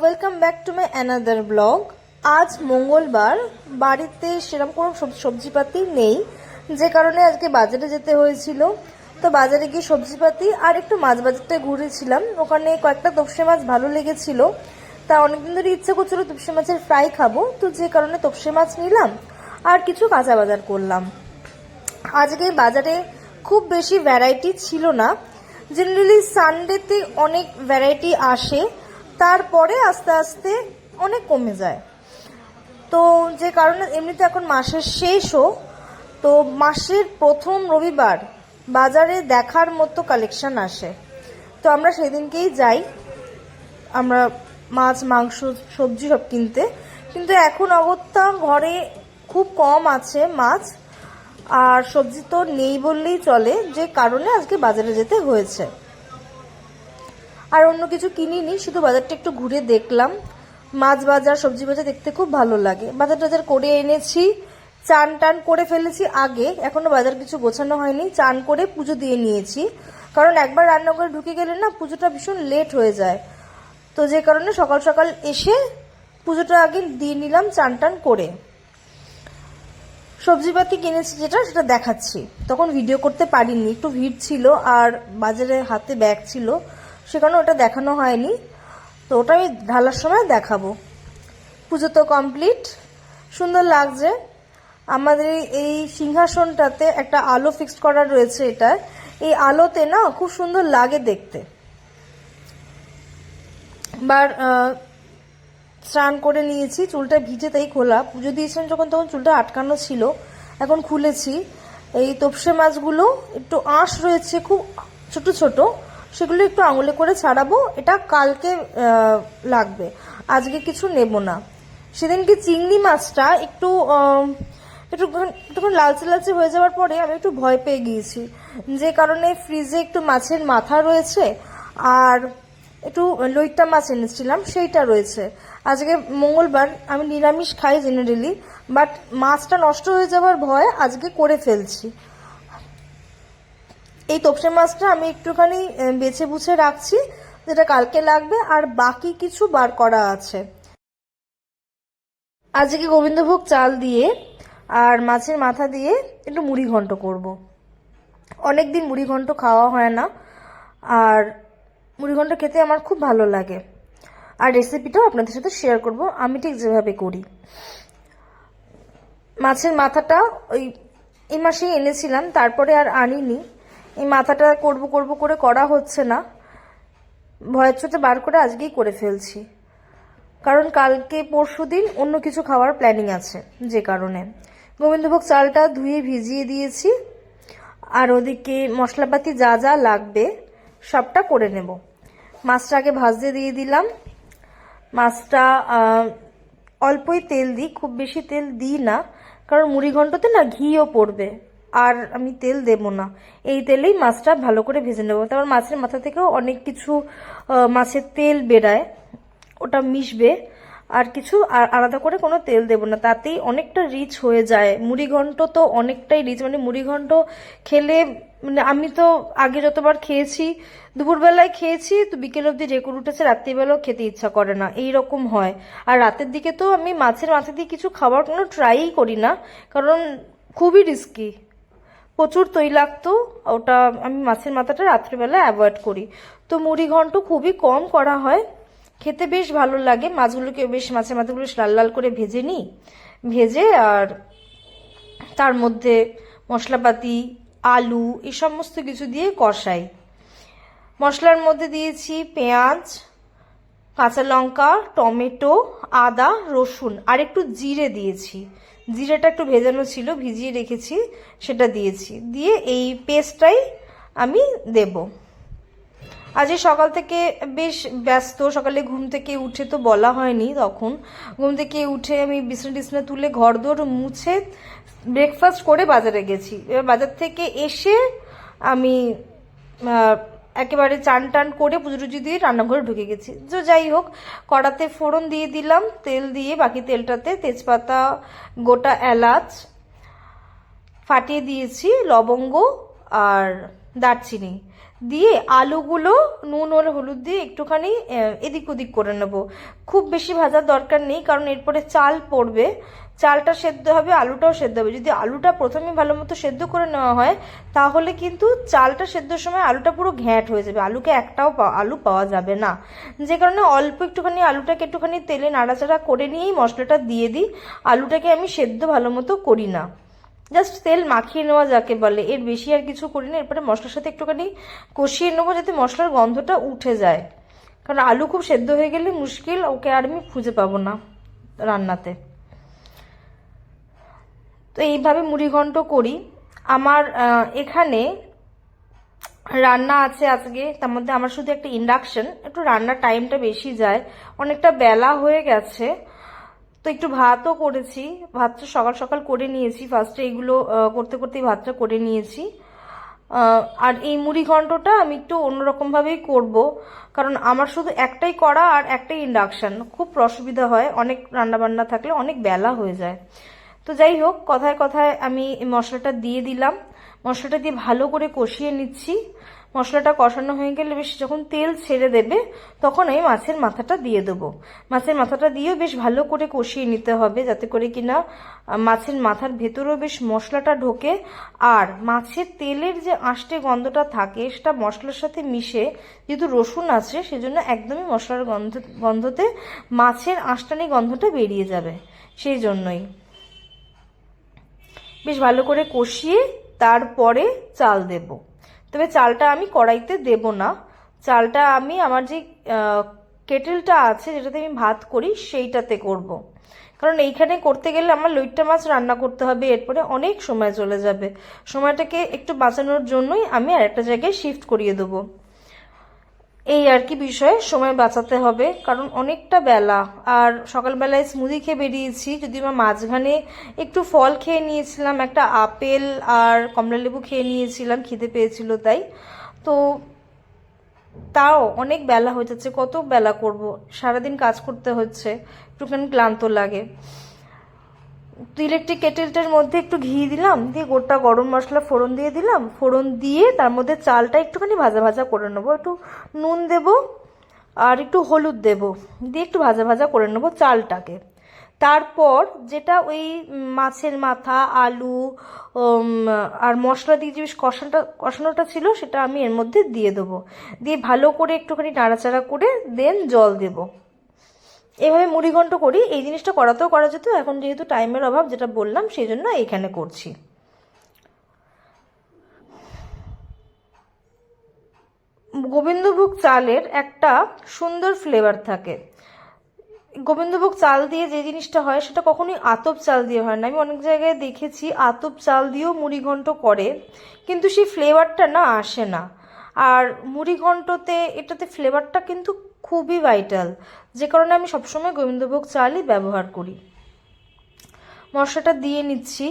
Welcome back to my another blog আজ মঙ্গলবার, বাড়িতে সেরকম কোনো সব- সবজিপাতি নেই, যে কারণে আজকে বাজারে যেতে হয়েছিল। তো বাজারে গিয়ে সবজিপাতি আর একটু মাছ বাজারটায় ঘুরেছিলাম। ওখানে কয়েকটা তপসে মাছ ভালো লেগেছিল। তা অনেকদিন ধরে ইচ্ছে করছিল তপসে মাছের ফ্রাই খাব। তো যে কারণে তপসে মাছ নিলাম আর কিছু কাঁচা বাজার করলাম। আজকে বাজারে খুব বেশি ভ্যারাইটি ছিল না। জেনারেলি সানডেতে অনেক ভ্যারাইটি আসে। তারপরে আস্তে আস্তে অনেক কমে যায়। তো যে কারণে এমনিতে এখন মাসের শেষও, তো মাসের প্রথম রবিবার বাজারে দেখার মতো কালেকশন আসে। তো আমরা সেদিনকেই যাই। আমরা মাছ, মাংস, সবজি সব কিনতে। কিন্তু এখন অগত্যা ঘরে খুব কম আছে মাছ। আর সবজি তো নেই বললেই চলে। যে কারণে আজকে বাজারে যেতে হয়েছে। আর অন্য কিছু কিনিনি, শুধু বাজারটা একটু ঘুরে দেখলাম। মাছ বাজার, সবজি বাজার দেখতে খুব ভালো লাগে। বাজার টাজার করে এনেছি, চান টান করে ফেলেছি আগে, এখনও বাজার কিছু গোছানো হয়নি, চান করে পুজো দিয়ে নিয়েছি। কারণ একবার রান্নাঘরে ঢুকে গেলে না পুজোটা ভীষণ লেট হয়ে যায়। তো যে কারণে সকাল সকাল এসে পুজোটা আগে দিয়ে নিলাম চান টান করে। সবজিপাতি কিনেছি যেটা, সেটা দেখাচ্ছি। তখন ভিডিও করতে পারিনি, একটু ভিড় ছিল আর বাজারে হাতে ব্যাগ ছিল। সে কারণে ওটা দেখানো হয়নি। তো ওটা আমি ঢালার সময় দেখাবো। পুজো তো কমপ্লিট সুন্দর লাগছে। আমাদের এই সিংহাসনটাতে একটা আলো ফিক্সড করা রয়েছে এটা। এই আলোতে না খুব সুন্দর লাগে দেখতে। বার স্নান করে নিয়েছি, চুলটা ভিজে তাই খোলা। পুজো দিয়েছিলাম যখন, তখন চুলটা আটকানো ছিল। এখন খুলেছি। এই তপসে মাছগুলো একটু আঁশ রয়েছে, খুব ছোট ছোট। সেগুলো একটু আঙুলে করে ছাড়াবো। এটা কালকে লাগবে। আজকে কিছু নেব না। সেদিনকে চিংড়ি মাছটা একটু একটু একটুখানি লালচে লালচে হয়ে যাওয়ার পরে আমি একটু ভয় পেয়ে গিয়েছি। যে কারণে ফ্রিজে একটু মাছের মাথা রয়েছে আর একটু লইট্টা মাছ এনেছিলাম, সেইটা রয়েছে। আজকে মঙ্গলবার আমি নিরামিষ খাই জেনারেলি, বাট মাছটা নষ্ট হয়ে যাওয়ার ভয় আজকে করে ফেলছি। এই তপসে মাছটা আমি একটুখানি বেছে বুছে রাখছি, যেটা কালকে লাগবে, আর বাকি কিছু বার করা আছে। আজকে গোবিন্দভোগ চাল দিয়ে আর মাছের মাথা দিয়ে একটু মুড়ি ঘন্ট করব। অনেক দিন মুড়ি ঘন্ট খাওয়া হয় না, আর মুড়ি ঘন্ট খেতে আমার খুব ভালো লাগে। আর রেসিপিটাও আপনাদের সাথে শেয়ার করব, আমি ঠিক যেভাবে করি। মাছের মাথাটা ওই, এই মাসেই এনেছিলাম, তারপরে আর আনিনি। এই মাথাটা করব করব করে করা হচ্ছে না। ভয়ের চোটে বার করে আজকেই করে ফেলছি। কারণ কালকে পরশু দিন অন্য কিছু খাওয়ার প্ল্যানিং আছে, যে কারণে। গোবিন্দভোগ চালটা ধুয়ে ভিজিয়ে দিয়েছি। আর ওদিকে মশলাপাতি যা যা লাগবে সবটা করে নেব। মাছটা আগে ভাজতে দিয়ে দিলাম। মাছটা অল্পই তেল দিই, খুব বেশি তেল দিই না। কারণ মুড়ি ঘন্টতে না ঘিও পড়বে। আর আমি তেল দেব না। এই তেলেই মাছটা ভালো করে ভেজে নেব। তারপর মাছের মাথা থেকেও অনেক কিছু মাছের তেল বেরায়। ওটা মিশবে। আর কিছু আলাদা করে কোনো তেল দেব না। তাতেই অনেকটা রিচ হয়ে যায়। মুড়ি ঘন্ট তো অনেকটাই রিচ মানে মুড়ি ঘন্ট খেলে মানে আমি তো আগে যতবার খেয়েছি, দুপুরবেলায় খেয়েছি, তো বিকেল অবধি রেকুর উঠেছে, রাত্রিবেলাও খেতে ইচ্ছা করে না। এই রকম হয়। আর রাতের দিকে তো আমি মাছের মাথা দিয়ে কিছু খাবার কোনো ট্রাইই করি না। কারণ খুবই রিস্কি প্রচুর তৈলাক্ত, ওটা আমি মাছের মাথাটা রাত্রিবেলা অ্যাভয়েড করি। তো মুড়ি ঘন্ট খুবই কম করা হয়। খেতে বেশ ভালো লাগে। মাছগুলোকে বেশ মাছের মাথাগুলো লাল লাল করে ভেজে নিই। ভেজে আর তার মধ্যে মশলাপাতি, আলু, এই সমস্ত কিছু দিয়ে কষাই। মশলার মধ্যে দিয়েছি পেঁয়াজ, কাঁচা লঙ্কা, টমেটো, আদা, রসুন আর একটু জিরে দিয়েছি। জিরেটা একটু ভেজানো ছিল, ভিজিয়ে রেখেছি, সেটা দিয়েছি। দিয়ে এই পেস্টটাই আমি দেব। আজ সকাল থেকে বেশ ব্যস্ত, সকালে ঘুম থেকে উঠে তো বলা হয়নি তখন। ঘুম থেকে উঠে আমি বিছনা টিছনা তুলে ঘর দোর মুছে ব্রেকফাস্ট করে বাজারে গেছি। এবার বাজার থেকে এসে আমি একেবারে চান টান করে পুজো টুজো দিয়ে রান্নাঘরে ঢুকে গেছি। তো যাই হোক, কড়াতে ফোড়ন দিয়ে দিলাম, তেল দিয়ে বাকি তেলটাতে তেজপাতা, গোটা এলাচ ফাটিয়ে দিয়েছি, লবঙ্গ আর দারচিনি। দিয়ে আলুগুলো নুন আর হলুদ দিয়ে একটুখানি এদিক ওদিক করে নেব। খুব বেশি ভাজার দরকার নেই, কারণ এরপরে চাল পড়বে। চালটা সেদ্ধ হবে, আলুটাও সেদ্ধ হবে। যদি আলুটা প্রথমে ভালো মতো সেদ্ধ করে নেওয়া হয়, তাহলে কিন্তু চালটা সেদ্ধর সময় আলুটা পুরো ঘ্যাঁট হয়ে যাবে। আলুকে একটাও আলু পাওয়া যাবে না। যে কারণে অল্প একটুখানি আলুটাকে একটুখানি তেলে নাড়াচাড়া করে নিয়েই মশলাটা দিয়ে দিই। আলুটাকে আমি সেদ্ধ ভালো মতো করি না। জাস্ট তেল মাখিয়ে নেওয়া যাকে বলে, এর বেশি আর কিছু করি না। এরপরে মশলার সাথে একটুখানি কষিয়ে নেব যাতে মশলার গন্ধটা উঠে যায়। কারণ আলু খুব সেদ্ধ হয়ে গেলে মুশকিল, ওকে আর আমি খুঁজে পাবো না রান্নাতে। তো এইভাবে মুড়িঘণ্ট করি। আমার এখানে রান্না আছে আজকে তার মধ্যে আমার শুধু একটা ইন্ডাকশন একটু রান্নার টাইমটা বেশি যায়। অনেকটা বেলা হয়ে গেছে তো একটু ভাতও করেছি। ভাতটা সকাল সকাল করে নিয়েছি ফার্স্টে এইগুলো আহ, করতে করতেই ভাতটা করে নিয়েছি। আর এই মুড়ি ঘন্টটা আমি একটু অন্যরকমভাবেই করব কারণ আমার শুধু একটাই করা আর একটাই ইন্ডাকশান খুব অসুবিধা হয় অনেক রান্নাবান্না থাকলে অনেক বেলা হয়ে যায়। তো যাই হোক, কথায় কথায় আমি মশলাটা দিয়ে দিলাম। মশলাটা দিয়ে ভালো করে কষিয়ে নিচ্ছি। মশলাটা কষানো হয়ে গেলে বেশ যখন তেল ছেড়ে দেবে, তখন আমি মাছের মাথাটা দিয়ে দেবো। মাছের মাথাটা দিয়েও বেশ ভালো করে কষিয়ে নিতে হবে, যাতে করে কিনা মাছের মাথার ভেতরেও বেশ মশলাটা ঢোকে। আর মাছের তেলের যে আষ্টে গন্ধটা থাকে, সেটা মশলার সাথে মিশে যেহেতু রসুন আছে, সেজন্য একদমই মশলার গন্ধ, গন্ধতে মাছের আঁশটানি গন্ধটা বেরিয়ে যাবে। সেই জন্যই। বেশ ভালো করে কষিয়ে তারপরে চাল দেব। তবে চালটা আমি কড়াইতে দেব না। চালটা আমি আমার যে কেটেলটা আছে যেটাতে আমি ভাত করি সেইটাতে করব। কারণ এইখানে করতে গেলে আমার লইট্টা মাছ রান্না করতে হবে, এরপরে অনেক সময় চলে যাবে। সময়টাকে একটু বাঁচানোর জন্যই আমি আরেকটা জায়গায় শিফট করিয়ে দেবো। এই আর কি বিষয়ে সময় বাঁচাতে হবে, কারণ অনেকটা বেলা। আর সকালবেলায় স্মুদি খেয়ে বেরিয়েছি যদি বা মাঝখানে একটু ফল খেয়ে নিয়েছিলাম, একটা আপেল আর কমলালেবু খেয়ে নিয়েছিলাম, খিদে পেয়েছিল তাই। তো তাও অনেক বেলা হয়ে যাচ্ছে, কত বেলা করব? সারাদিন কাজ করতে হচ্ছে, একটুখানি ক্লান্ত লাগে। ইলেকট্রিক কেটেলটার মধ্যে একটু ঘি দিলাম, দিয়ে গোটা গরম মশলা ফোড়ন দিয়ে দিলাম। ফোড়ন দিয়ে তার মধ্যে চালটা একটুখানি ভাজা ভাজা করে নেব। একটু নুন দেব আর একটু হলুদ দেব, দিয়ে একটু ভাজা ভাজা করে নেব চালটাকে। তারপর যেটা ওই মাছের মাথা, আলু আর মশলা দিয়ে যে কষানোটা কষানোটা ছিল, সেটা আমি এর মধ্যে দিয়ে দেবো। দিয়ে ভালো করে একটুখানি নাড়াচাড়া করে দেন জল দেবো। এভাবে মুড়িঘণ্ট করি, এই জিনিসটা করাতেও করা যেত, এখন যেহেতু টাইমের অভাব যেটা বললাম, সেই জন্য এইখানে করছি। গোবিন্দভোগ চালের একটা সুন্দর ফ্লেভার থাকে। গোবিন্দভোগ চাল দিয়ে যে জিনিসটা হয়, সেটা কখনোই আতপ চাল দিয়ে হয় না। আমি অনেক জায়গায় দেখেছি, আতপ চাল দিয়েও মুড়িঘণ্ট করে, কিন্তু সেই ফ্লেভারটা না, আসে না। আর মুড়িঘণ্টতে, এটাতে ফ্লেভারটা কিন্তু খুবই ভাইটাল যে কারণে আমি সবসময় গোবিন্দভোগ চালই ব্যবহার করি। মশলাটা দিয়ে নিচ্ছি।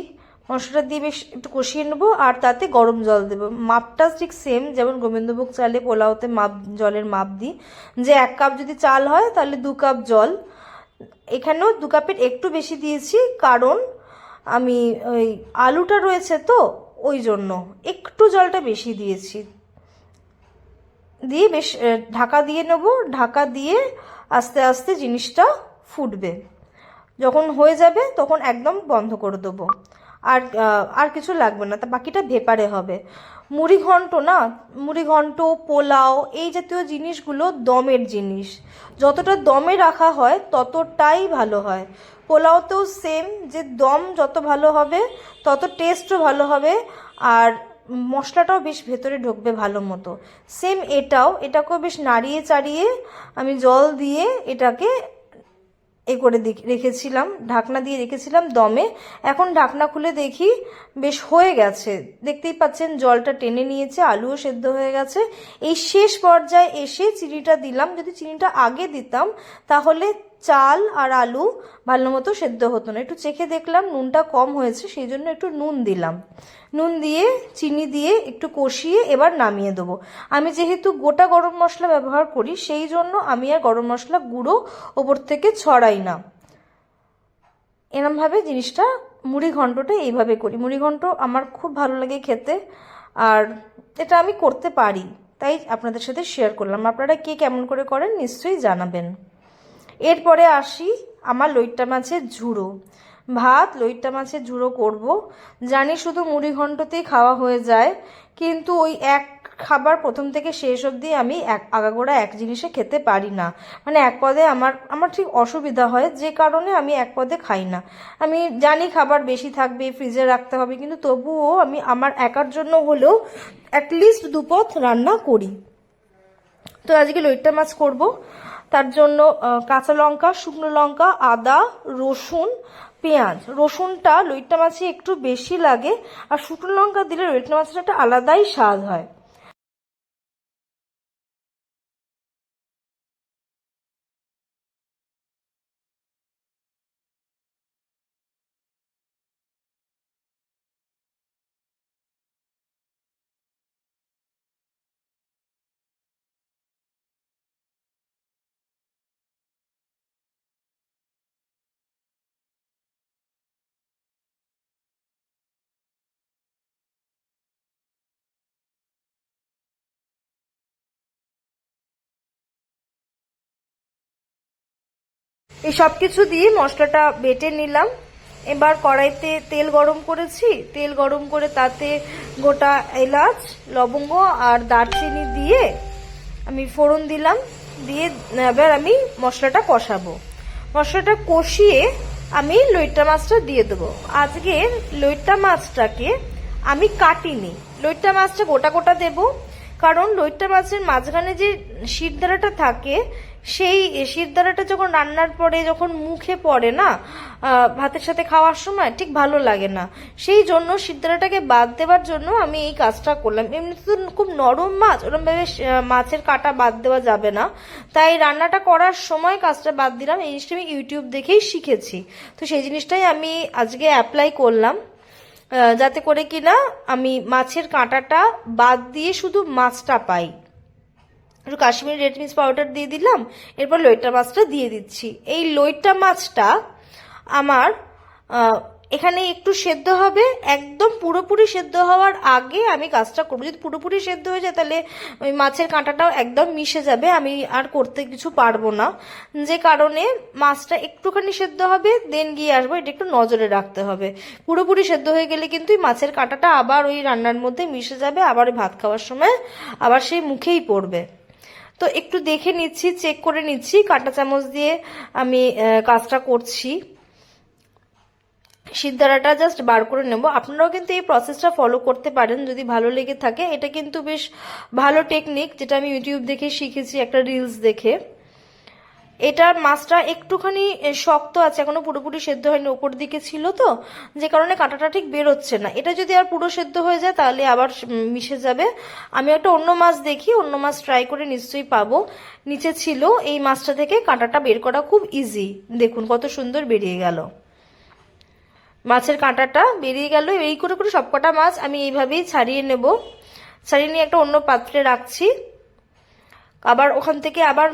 মশলাটা দিয়ে বেশ একটু কষিয়ে নেব আর তাতে গরম জল দেবো। মাপটা ঠিক সেম যেমন গোবিন্দভোগ চালে পোলাওতে মাপ, জলের মাপ দিই। যে এক কাপ যদি চাল হয়, তাহলে দু কাপ জল। এখানেও দু কাপের একটু বেশি দিয়েছি, কারণ আমি ওই আলুটা রয়েছে তো, ওই জন্য। একটু জলটা বেশি দিয়েছি। দিয়ে বেশ ঢাকা দিয়ে নেব। ঢাকা দিয়ে আস্তে আস্তে জিনিসটা ফুটবে। যখন হয়ে যাবে তখন একদম বন্ধ করে দেবো। আর আর কিছু লাগবে না। তা বাকিটা ভেপারে হবে। মুড়ি ঘন্ট না, মুড়ি ঘন্ট, পোলাও এই জাতীয় জিনিসগুলো দমের জিনিস। যতটা দমে রাখা হয় ততটাই ভালো হয়। পোলাওতেও সেম যে দম যত ভালো হবে, তত টেস্টও ভালো হবে। আর মশলাটাও বেশ ভেতরে ঢুকবে ভালো মতো। সেম এটাও, এটাকেও বেশ নাড়িয়ে চাড়িয়ে আমি জল দিয়ে এটাকে এ করে রেখেছিলাম, ঢাকনা দিয়ে রেখেছিলাম দমে। এখন ঢাকনা খুলে দেখি বেশ হয়ে গেছে। দেখতেই পাচ্ছেন জলটা টেনে নিয়েছে, আলুও সেদ্ধ হয়ে গেছে। এই শেষ পর্যায়ে এসে চিনিটা দিলাম। যদি চিনিটা আগে দিতাম, তাহলে চাল আর আলু ভালো মতো সেদ্ধ হতো না। একটু চেখে দেখলাম নুনটা কম হয়েছে, সেই জন্য একটু নুন দিলাম। নুন দিয়ে, চিনি দিয়ে একটু কষিয়ে এবার নামিয়ে দেবো। আমি যেহেতু গোটা গরম মশলা ব্যবহার করি, সেই জন্য আমি আর গরম মশলা গুঁড়ো ওপর থেকে ছড়াই না। এরমভাবে জিনিসটা মুড়ি ঘন্টটা এইভাবে করি। মুড়ি ঘন্ট আমার খুব ভালো লাগে খেতে আর এটা আমি করতে পারি। তাই আপনাদের সাথে শেয়ার করলাম। আপনারা কে কেমন করে করেন নিশ্চয়ই জানাবেন। এরপরে আসি আমার লইট্টা মাছের ঝুড়ো। ভাত, লইট্টা মাছের ঝুড়ো করব। জানি শুধু মুড়ি ঘন্টতেই খাওয়া হয়ে যায়, কিন্তু ওই এক খাবার প্রথম থেকে শেষ অবধি আমি এক আগাগোড়া এক জিনিসে খেতে পারি না। মানে এক পদে আমার আমার ঠিক অসুবিধা হয়, যে কারণে আমি এক পদে খাই না। আমি জানি খাবার বেশি থাকবে, ফ্রিজে রাখতে হবে, কিন্তু তবুও আমি আমার একার জন্য হলেও অ্যাটলিস্ট দুপথ রান্না করি। তো আজকে লইট্টা মাছ করব। তার জন্য কাঁচা লঙ্কা, শুকনো লঙ্কা, আদা, রসুন, পেঁয়াজ। রসুনটা লইট্টা মাছে একটু বেশি লাগে, আর শুকনো লঙ্কা দিলে লইট্টা মাছের একটা আলাদাই স্বাদ হয়। এই সব কিছু দিয়ে মশলাটা বেটে নিলাম। এবার কড়াইতে তেল গরম করেছি। তেল গরম করে তাতে গোটা এলাচ, লবঙ্গ আর দারচিনি দিয়ে আমি ফোড়ন দিলাম। দিয়ে এবার আমি মশলাটা কষাবো। মশলাটা কষিয়ে আমি লইট্টা মাছটা দিয়ে দেবো। আজকে লইট্টা মাছটাকে আমি কাটিনি। লইট্টা মাছটা গোটা গোটা দেবো। কারণ লইট্টা মাছের মাঝখানে যে শিরদাঁড়াটা থাকে সেই শিরদাঁড়াটা যখন রান্নার পরে যখন মুখে পড়ে না ভাতের সাথে খাওয়ার সময় ঠিক ভালো লাগে না। সেই জন্য শিরদাঁড়াটাকে বাদ দেওয়ার জন্য আমি এই কাজটা করলাম। এমনিতে তো খুব নরম মাছ ওরকম ভাবে মাছের কাটা বাদ দেওয়া যাবে না। তাই রান্নাটা করার সময় কাজটা বাদ দিলাম। এই জিনিসটা আমি ইউটিউব দেখেই শিখেছি। তো সেই জিনিসটাই আমি আজকে অ্যাপ্লাই করলাম। যাতে করে কিনা আমি মাছের কাঁটাটা বাদ দিয়ে শুধু মাছটা পাই। একটু কাশ্মীরি রেড মিক্স পাউডার দিয়ে দিলাম, এরপর লইট্টা মাছটা দিয়ে দিচ্ছি। এই লইট্টা মাছটা আমার এখানে একটু সেদ্ধ হবে, একদম পুরোপুরি সেদ্ধ হওয়ার আগে আমি কাজটা করব। যদি পুরোপুরি সেদ্ধ হয়ে যায়, তাহলে ওই মাছের কাঁটাটাও একদম মিশে যাবে, আমি আর করতে কিছু পারব না। যে কারণে মাছটা একটুখানি সেদ্ধ হবে দেন গিয়ে আসব, এটা একটু নজরে রাখতে হবে। পুরোপুরি সেদ্ধ হয়ে গেলে কিন্তু এই মাছের কাঁটাটা আবার ওই রান্নার মধ্যে মিশে যাবে, আবার ওই ভাত খাওয়ার সময় আবার সেই মুখেই পড়বে। তো একটু দেখে নিচ্ছি চেক করে নিচ্ছি, কাঁটা চামচ দিয়ে আমি কাজটা করছি। সিদ্ধারাটা জাস্ট বার করে নেব। আপনারাও কিন্তু এই প্রসেসটা ফলো করতে পারেন যদি ভালো লেগে থাকে। এটা কিন্তু বেশ ভালো টেকনিক যেটা আমি ইউটিউব দেখে শিখেছি, একটা রিলস দেখে। এটার মাছটা একটুখানি শক্ত আছে, এখনও পুরোপুরি সেদ্ধ হয়নি ওপর দিকে ছিল তো, যে কারণে কাঁটাটা ঠিক বেরোচ্ছে না। এটা যদি আর পুরো সেদ্ধ হয়ে যায়, তাহলে আবার মিশে যাবে। আমি একটা অন্য মাছ দেখি, অন্য মাছ ট্রাই করে নিশ্চয়ই পাবো। নিচে ছিল, এই মাছটা থেকে কাঁটাটা বের করা খুব ইজি দেখুন কত সুন্দর বেরিয়ে গেল। মাছের কাঁটাটা বেরিয়ে গেল এই করে করে সবকটা মাছ আমি এইভাবেই ছাড়িয়ে নেব। ছাড়িয়ে নিয়ে একটা অন্য পাত্রে রাখছি। আবার ওখান থেকে আবার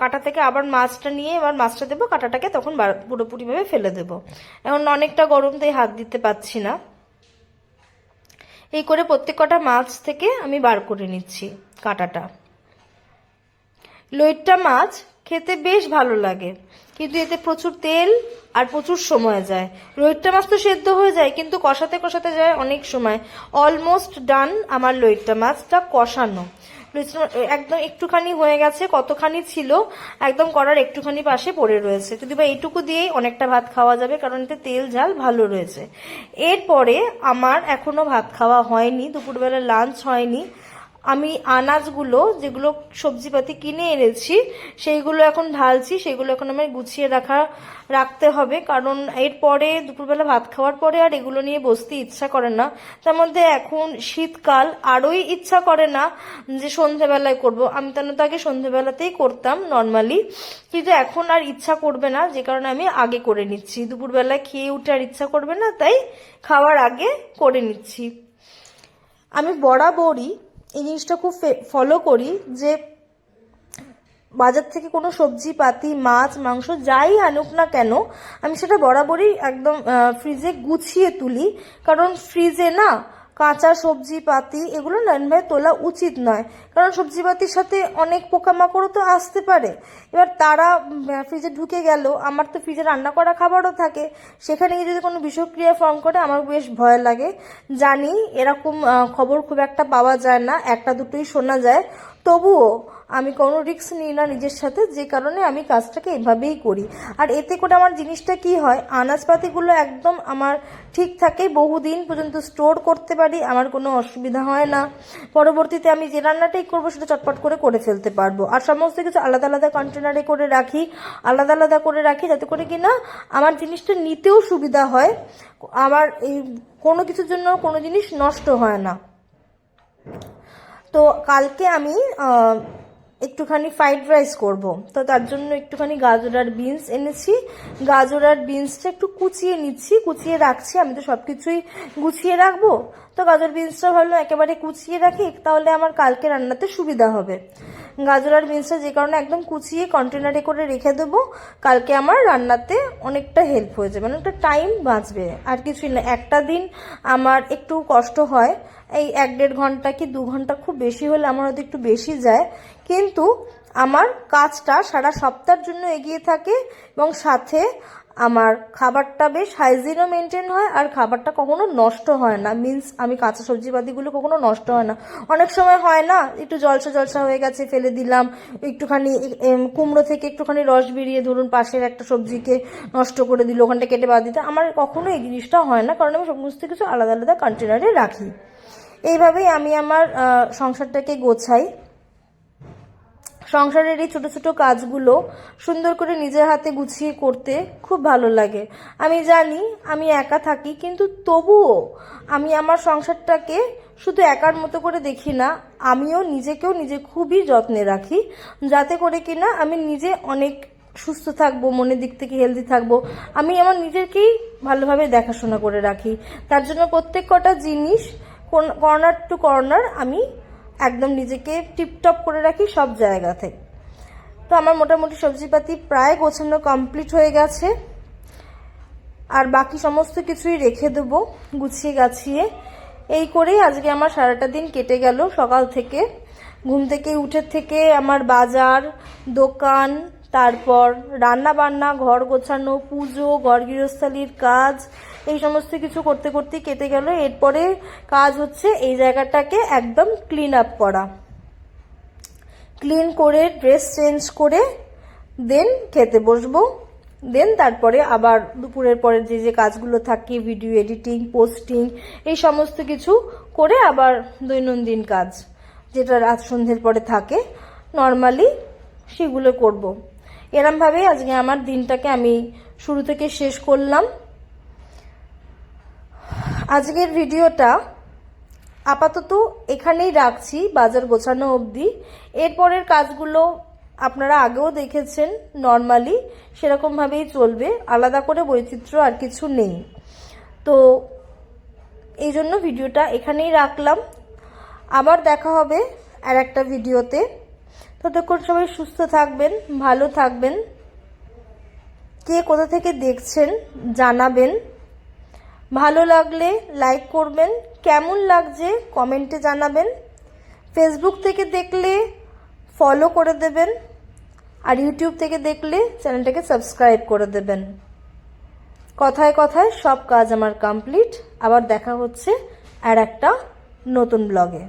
কাঁটা থেকে আবার মাছটা নিয়ে এবার মাছটা দেবো, কাঁটাটাকে তখন পুরোপুরিভাবে ফেলে দেবো। এখন অনেকটা গরম তাই হাত দিতে পাচ্ছি না। এই করে প্রত্যেক কটা মাছ থেকে আমি বার করে নিচ্ছি কাঁটাটা। লইট্টা মাছ খেতে বেশ ভালো লাগে, কিন্তু এতে প্রচুর তেল আর প্রচুর সময় যায়। লইট্টা মাছ তো সেদ্ধ হয়ে যায়, কিন্তু কষাতে কষাতে যায় অনেক সময়। অলমোস্ট ডান আমার লইট্টা মাছটা কষানো। একদম একটুখানি হয়ে গেছে, কতখানি ছিল, একদম করার একটুখানি পাশে পড়ে রয়েছে। যদি বা এইটুকু দিয়েই অনেকটা ভাত খাওয়া যাবে, কারণ এতে তেল, ঝাল ভালো রয়েছে। এরপরে আমার এখনও ভাত খাওয়া হয়নি, দুপুরবেলা লাঞ্চ হয়নি। আমি আনাজগুলো, যেগুলো সবজিপাতি কিনে এনেছি, সেইগুলো এখন ঢালছি সেগুলো এখন আমার গুছিয়ে রাখা, রাখতে হবে। কারণ এরপরে দুপুরবেলা ভাত খাওয়ার পরে আর এগুলো নিয়ে বসতে ইচ্ছা করে না। তার মধ্যে এখন শীতকাল, আরোই ইচ্ছা করে না যে সন্ধেবেলায় করব। আমি তেন তো আগে সন্ধেবেলাতেই করতাম নর্মালি কিন্তু এখন আর ইচ্ছা করবে না, যে কারণে আমি আগে করে নিচ্ছি। দুপুরবেলায় খেয়ে উঠে আর ইচ্ছা করবে না, তাই খাওয়ার আগে করে নিচ্ছি। আমি বরাবরই এই জিনিসটা খুব ফলো করি যে বাজার থেকে কোনো সবজি, পাতি, মাছ, মাংস যাই আনুক না কেন, আমি সেটা বরাবরই একদম ফ্রিজে গুছিয়ে তুলি। কারণ ফ্রিজে না কাঁচা সবজি পাতি এগুলো লাইনভাবে তোলা উচিত নয়। কারণ সবজিপাতির সাথে অনেক পোকামাকড়ও তো আসতে পারে। এবার তারা ফ্রিজে ঢুকে গেল, আমার তো ফ্রিজে রান্না করা খাবারও থাকে। সেখানে গিয়ে যদি কোনো বিষক্রিয়া ফর্ম করে, আমার বেশ ভয় লাগে। জানি এরকম খবর খুব একটা পাওয়া যায় না, একটা দুটোই শোনা যায়। তবুও আমি কোনো রিস্ক নিই না নিজের সাথে, যে কারণে আমি কাজটাকে এভাবেই করি। আর এতে করে আমার জিনিসটা কি হয়, আনাজপাতিগুলো একদম আমার ঠিক থাকে, বহুদিন পর্যন্ত স্টোর করতে পারি, আমার কোনো অসুবিধা হয় না। পরবর্তীতে আমি যে রান্নাটাই করব সেটা চটপট করে করে ফেলতে পারব। আর সমস্ত কিছু আলাদা আলাদা কন্টেনারে করে রাখি, আলাদা আলাদা করে রাখি, যাতে করে কি না, আমার জিনিসটা নিতেও সুবিধা হয়। আমার এই কোনো কিছুর জন্য কোনো জিনিস নষ্ট হয় না। তো কালকে আমি একটুখানি ফ্রাইড রাইস করব। তো তার জন্য একটুখানি গাজর আর বিনস এনেছি। গাজর আর বিনসটা একটু কুচিয়ে নিচ্ছি, কুচিয়ে রাখছি। আমি তো সব কিছুই গুছিয়ে রাখব। তো গাজর বিনসটা ভাবলাম একেবারে কুচিয়ে রাখি, তাহলে আমার কালকে রান্নাতে সুবিধা হবে। গাজর আর বিনসটা যে কারণে একদম কুচিয়ে কন্টেনারে করে রেখে দেবো, কালকে আমার রান্নাতে অনেকটা হেল্প হয়ে যাবে। অনেকটা টাইম বাঁচবে, আর কিছুই না। একটা দিন আমার একটু কষ্ট হয়, এই এক দেড় ঘণ্টা কি দু ঘণ্টা খুব বেশি হলে আমার হয়তো একটু বেশি যায়। কিন্তু আমার কাজটা সারা সপ্তাহের জন্য এগিয়ে থাকে এবং সাথে আমার খাবারটা বেশ হাইজিনও মেনটেন হয় আর খাবারটা কখনো নষ্ট হয় না। মিন্স আমি কাঁচা সবজিপাতিগুলো কখনো নষ্ট হয় না। অনেক সময় হয় না, একটু জলসা জলসা হয়ে গেছে, ফেলে দিলাম, একটুখানি কুমড়ো থেকে একটুখানি রস বেরিয়ে ধরুন পাশের একটা সবজিকে নষ্ট করে দিল, ওখানটা কেটে বাদ দিতে। আমার কখনো এই জিনিসটা হয় না, কারণ আমি সমস্ত কিছু আলাদা আলাদা কন্টেনারে রাখি। এইভাবেই আমি আমার সংসারটাকে গোছাই। সংসারের এই ছোট ছোট কাজগুলো সুন্দর করে নিজের হাতে গুছিয়ে করতে খুব ভালো লাগে। আমি জানি আমি একা থাকি, কিন্তু তবুও আমি আমার সংসারটাকে শুধু একার মতো করে দেখি না, আমিও নিজেকেও নিজে খুবই যত্নে রাখি, যাতে করে কিনা আমি নিজে অনেক সুস্থ থাকব, মনের দিক থেকে হেলদি থাকব। আমি আমার নিজেকেই ভালোভাবে দেখাশোনা করে রাখি। তার জন্য প্রত্যেক কটা জিনিস কর্নার টু কর্নার আমি একদম নিজেকে টিপটপ করে রাখি সব জায়গাতে তো আমার মোটামুটি সবজিপাতি প্রায় গোছানো কমপ্লিট হয়ে গেছে। আর বাকি সমস্ত কিছুই রেখে দেবো, গুছিয়ে গাছিয়ে। এই করেই আজকে আমার সারাটা দিন কেটে গেল সকাল থেকে। ঘুম থেকে উঠে থেকে আমার বাজার, দোকান, তারপর রান্না বান্না ঘর গোছানো, পুজো, ঘর গৃহস্থালির কাজ এই সমস্ত কিছু করতে করতে কেটে গেল। এরপরে কাজ হচ্ছে এই জায়গাটাকে একদম ক্লিন আপ করা। ক্লিন করে ড্রেস চেঞ্জ করে দেন খেতে বসবো। দেন তারপরে আবার দুপুরের পরে যে যে কাজগুলো থাকে ভিডিও এডিটিং পোস্টিং এই সমস্ত কিছু করে আবার দৈনন্দিন কাজ যেটা রাত সন্ধ্যের পরে থাকে নর্মালি সেগুলো করব। এরমভাবেই আজকে আমার দিনটাকে আমি শুরু থেকে শেষ করলাম। আজকের ভিডিওটা আপাতত এখানেই রাখছি, বাজার গোছানো অবধি। এরপরের কাজগুলো আপনারা আগেও দেখেছেন, নর্মালি সেরকমভাবেই চলবে, আলাদা করে বৈচিত্র্য আর কিছু নেই। তো এই জন্য ভিডিওটা এখানেই রাখলাম। আবার দেখা হবে আর একটা ভিডিওতে। ততক্ষণ সবাই সুস্থ থাকবেন, ভালো থাকবেন। কে কোথা থেকে দেখছেন জানাবেন। ভালো লাগলে লাইক করবেন, কেমন লাগছে কমেন্টে জানাবেন। ফেসবুক থেকে দেখলে ফলো করে দেবেন, আর ইউটিউব থেকে দেখলে চ্যানেলটাকে সাবস্ক্রাইব করে দেবেন। কথায় কথায় সব কাজ আমার কমপ্লিট আবার দেখা হচ্ছে আর একটা নতুন ব্লগে